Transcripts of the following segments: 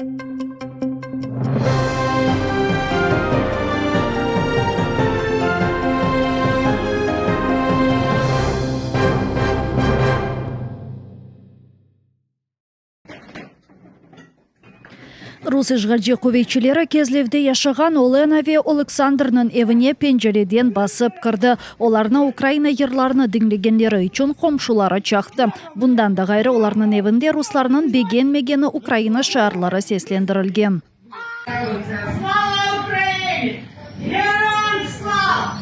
thank you Рус ишгалжи кувейчилері кезлевде яшаған Оленави Александрның евіне пенжереден басып кірді. Оларны Украина ерларыны діңлегенлері үшін қомшулары чақты. Бұндан да ғайры оларның евінде русларның беген-мегені Украина шарлары сеслендірілген. Слава Україні! Героям слава!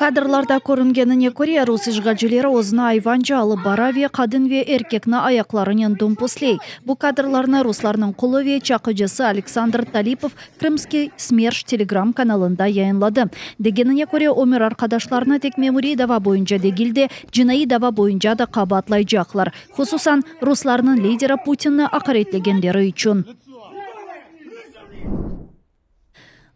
Кадрларда көрінгеніне көре рус ишгалжилері озына айванжа алып бараве қадынве еркекні аяқларынан думпуслей. Бұл кадрларына русларның құлыве чақыжысы Александр Талипов Крымский Смерш телеграм каналында яйынлады. Дегеніне көре өмір арқадашларына тек мемори дава бойынша дегілде, жинайы дава бойынша да қабатлай жақлар. Хусусан русларның лидері Путинні ақыретлегендері үшін.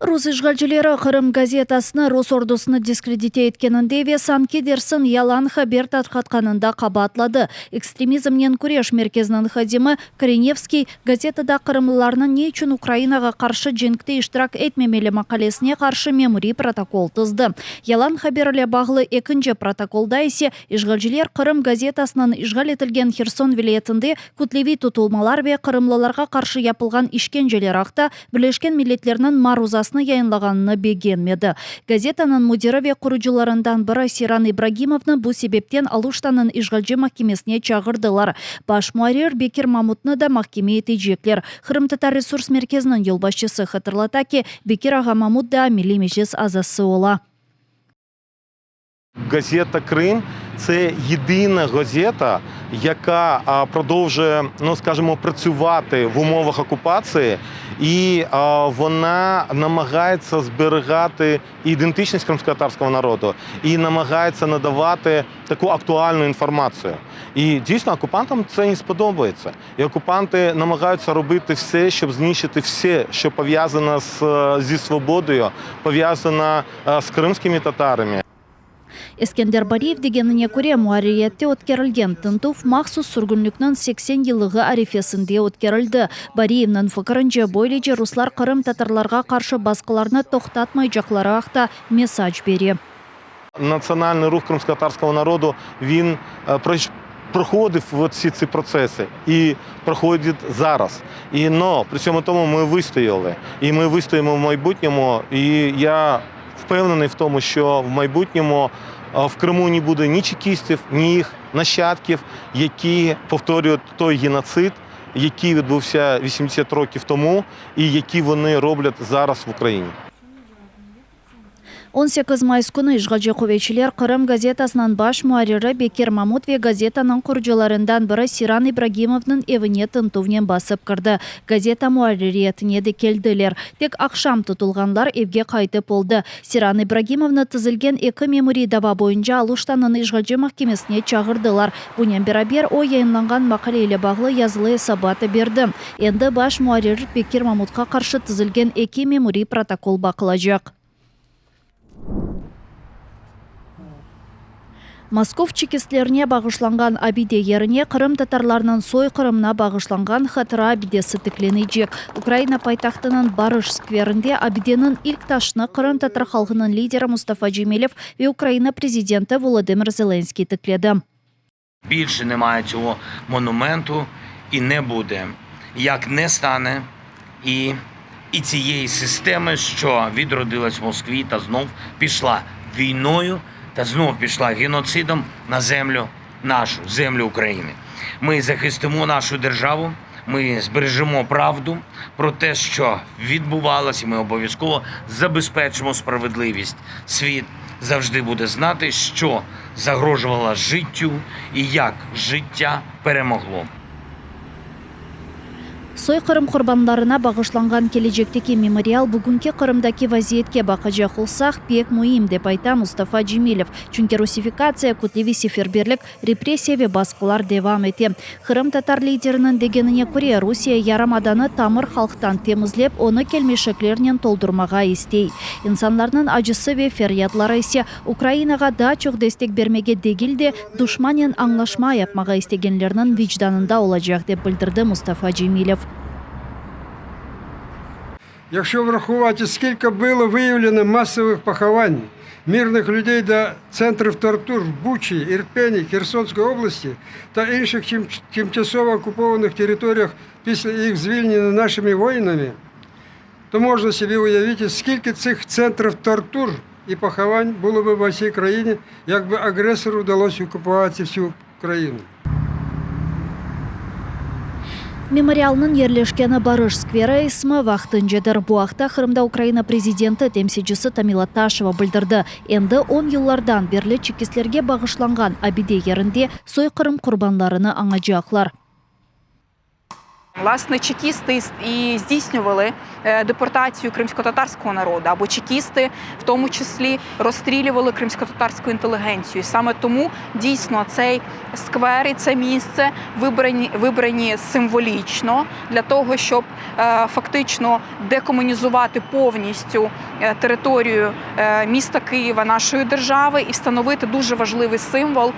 Рус ишгалчылары Қырым газетасыны Рус ордусыны дискредите еткенінде ве санкедерсін ялан хабер татқатқанында қабатлады. Экстремизмнен күреш меркезінің хадимы Кореневский газетада қырымлыларының не үшін Украинаға қаршы женікті иштирак етмемелі мақалесіне қаршы мемори протокол тызды. Ялан хаберле бағылы екінші протоколда есе ишгалчылер Қырым газетасынан ишгал етілген Херсон вилетінде күтлеви тұтылмалар ве қырымлыларға қаршы япылған ішкенжелер ақта Бірлешкен Миллетлерінің марузасын жазбасыны яйынлағанына бегенмеді. Газетаның мудирі ве бірі Сиран Ибрагимовны бұл себептен алуштанын ишгалжы махкемесіне чағырдылар. Баш муарир Бекер Мамутны да махкеме етейжеклер. Қырым татар ресурс меркезінің елбасшысы хатырлата ки Бекер Аға Мамут да милли межлис азасы ола. Газета Крим це єдина газета, яка продовжує, ну скажімо, працювати в умовах окупації, і вона намагається зберігати ідентичність кримськотатарського народу і намагається надавати таку актуальну інформацію. І дійсно окупантам це не сподобається. І окупанти намагаються робити все, щоб знищити все, що пов'язано зі свободою, пов'язано з кримськими татарами. Ескендер Бариев дегеніне көре муариетте өткерілген тынтуф махсус сүргінлікнің 80 елығы арифесінде өткерілді. Бариевнің фікірінше бойлеже руслар Қырым татарларға қаршы басқаларны тоқтатмай жақлары ақта месаж бере. Національний рух кримськотатарського народу він проходив от всі ці процеси і проходить зараз. І но при цьому тому ми вистояли. І ми вистоїмо в майбутньому. І я впевнений в тому, що в майбутньому в Криму не буде ні чекістів, ні їх нащадків, які повторюють той геноцид, який відбувся 80 років тому, і які вони роблять зараз в Україні. 18 майыс күні ишгалжы кувейчилер Қырым газетасынан баш муарирі Бекер Мамут ве газетаның құржыларындан бірі Сиран Ибрагимовның евіне тынтувнен басып кірді. Газета муаририетіне де келділер. Тек ақшам тұтылғанлар евге қайтып болды. Сиран Ибрагимовны тізілген екі мемори дава бойынша алуштанын ишгалжы махкемесіне чағырдылар. Бұнен берабер о яйынланған мақалейлі бағлы yazılı сабаты берді. Енді баш муарир Бекер Мамутқа қаршы тізілген екі мемори протокол бақылажақ. Москов чекистлеріне бағышланған абиде еріне Қырым татарларының сой Қырымна бағышланған хатыра абидесі тіклене жек. Украина пайтақтының Барыш скверінде абиденің ilk ташыны Қырым татар халқының лидері Мустафа Джемелев и Украина президенті Володимир Зеленський тікледі. Більше немає цього монументу і не буде. Як не стане і, і цієї системи, що відродилась в Москві та знов пішла війною та знов пішла геноцидом на землю нашу, землю України. Ми захистимо нашу державу. Ми збережемо правду про те, що відбувалося. Ми обов'язково забезпечимо справедливість. Світ завжди буде знати, що загрожувало життю і як життя перемогло. Сойқырым құрбанларына бағышланған кележектеки мемориал бүгінгі Қырымдаки вазиетке бақыжа қылсақ пек мұйым деп айта Мустафа Джемилев. Чүнке русификация күтеви сеферберлік репрессияви басқылар девам ете. Қырым татар лидерінің дегеніне көре Русия ярамаданы тамыр халықтан темізлеп, оны келмешеклерінен толдырмаға істей. Инсанларның ажысы ве фериятлары есе Украинаға да дестек бермеге душманен аңлашма деп. Якщо врахувати, скільки було виявлено масових поховань мирних людей до центрів тортур в Бучі, Ірпені, Херсонської області та інших тим- тимчасово окупованих територіях після їх звільнення нашими воїнами, то можна собі уявити, скільки цих центрів тортур і поховань було б в всій країні, якби агресору вдалося окупувати всю країну. Мемориалның ерлешкені Барыш сквері исмі вақтынжедір. Буақта Қырымда Украина президенті темсежісі Тамила Ташева білдірді. Енді 10 еллардан берлі чекестерге бағышланған абиде Қырым құрбанларыны аңажақлар. Власне, чекісти і здійснювали е, депортацію кримсько-татарського народу, або чекісти, в тому числі, розстрілювали кримсько-татарську інтелігенцію. Саме тому дійсно цей сквер і це місце вибрані, вибрані символічно для того, щоб е, фактично декомунізувати повністю е, територію міста Києва, нашої держави, і встановити дуже важливий символ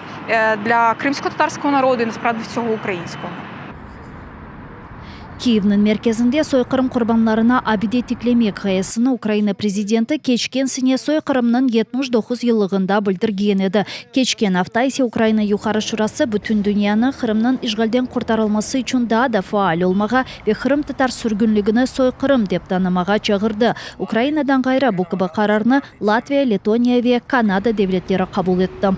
для кримсько-татарського народу і насправді всього українського. Киевнің мерkezінде сойқырым құрбанларына абиде тиклемек ғаясыны Украина президенті кечкен сіне сойқырымның 79 елығында білдірген еді. Кечкен автайсе Украина юқары шурасы бүтін дүнияны Қырымның ишгалден құртарылмасы үшін да да фаал олмаға ве Қырым татар сүргінлігіні сойқырым деп танымаға чағырды. Украинадан ғайра бұл қарарны Латвия, Летония ве Канада девлеттері қабыл етті.